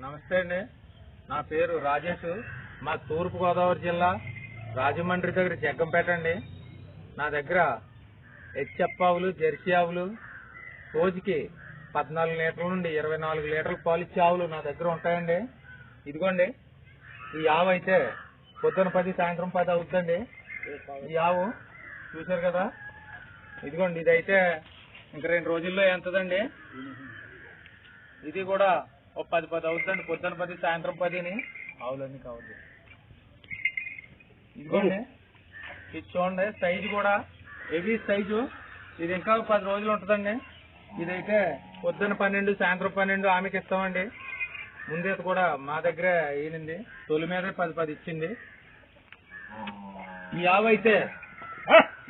నమస్తే అండి. నా పేరు రాజేష్. మా తూర్పుగోదావరి జిల్లా రాజమండ్రి దగ్గర జగ్గంపేట అండి. నా దగ్గర హెచ్ఎఫ్ ఆవులు జెర్సీ ఆవులు రోజుకి పద్నాలుగు లీటర్ల నుండి ఇరవై నాలుగు లీటర్ల పాలు ఇచ్చే ఆవులు నా దగ్గర ఉంటాయండి. ఇదిగోండి ఈ ఆవు అయితే పొద్దున పది సాయంత్రం పది అవుతుందండి. ఈ ఆవు చూశారు కదా? ఇదిగోండి ఇదైతే ఇంక రెండు రోజుల్లో ఎంతదండి? ఇది కూడా ఒక పది పది అవుతుందండి పొద్దున పది సాయంత్రం పదిని ఆవులన్నీ కావాలి. ఇదిగోండి. ఇది చూడండి సైజు కూడా హెవీ సైజు. ఇది ఇంకా పది రోజులు ఉంటుందండి. ఇదైతే పొద్దున పన్నెండు సాయంత్రం పన్నెండు ఆమెకి ఇస్తామండి. ముందేది కూడా మా దగ్గరే ఈనింది తొలి మీద పది పది ఇచ్చింది. ఈ ఆవు అయితే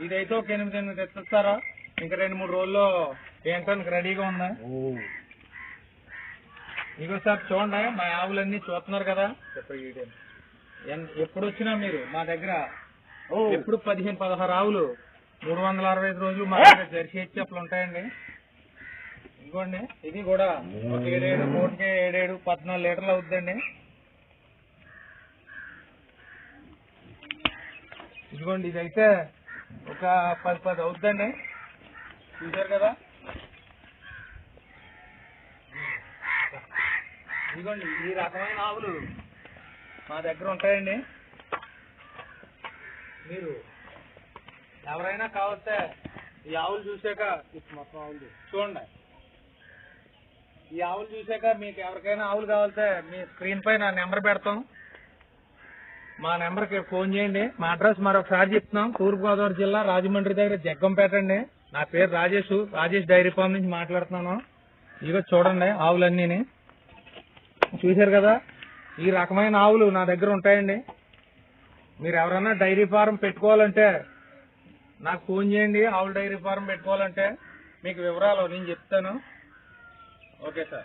ఇదైతే ఒక ఎనిమిది ఎనిమిది ఎత్తిస్తారా ఇంకా రెండు మూడు రోజుల్లో ఏంటానికి రెడీగా ఉందా? ఇగో సార్ చూడండి మా ఆవులన్నీ చూస్తున్నారు కదా. ఎప్పుడు వచ్చినా మీరు మా దగ్గర ఎప్పుడు పదిహేను పదహారు ఆవులు మూడు వందల అరవై ఐదు రోజులు మా దగ్గర జెర్సీ హెచ్ఎఫ్లు ఉంటాయండి. ఇదిగోండి ఇది కూడా ఒక ఏడేడు కోటికి ఏడేడు పద్నాలుగు లీటర్లు అవుతుందండి ఇదిగోండి ఇదైతే ఒక పది పది అవుతుందండి చూసారు కదా? ఇదిగోండి ఈ రకమైన ఆవులు మా దగ్గర ఉంటాయండి. మీరు ఎవరైనా కావస్తే ఈ ఆవులు చూసాక మొత్తం ఆవులు చూడండి. ఈ ఆవులు చూసాక మీకు ఎవరికైనా ఆవులు కావాలంటే మీ స్క్రీన్ పై నా నెంబర్ పెడతాం. మా నెంబర్కి ఫోన్ చేయండి. మా అడ్రస్ మరొకసారి చెప్తున్నాం. తూర్పుగోదావరి జిల్లా రాజమండ్రి దగ్గర జగ్గంపేట అండి నా పేరు రాజేష్ రాజేష్ డైరీ ఫామ్ నుంచి మాట్లాడుతున్నాను. ఇక చూడండి ఆవులన్నీని. చూశారు కదా? ఈ రకమైన ఆవులు నా దగ్గర ఉంటాయండి. మీరు ఎవరైనా డైరీ ఫారం పెట్టుకోవాలంటే నాకు ఫోన్ చేయండి ఆవుల డైరీ ఫారం పెట్టుకోవాలంటే మీకు వివరాలు నేను చెప్తాను. Okay sir.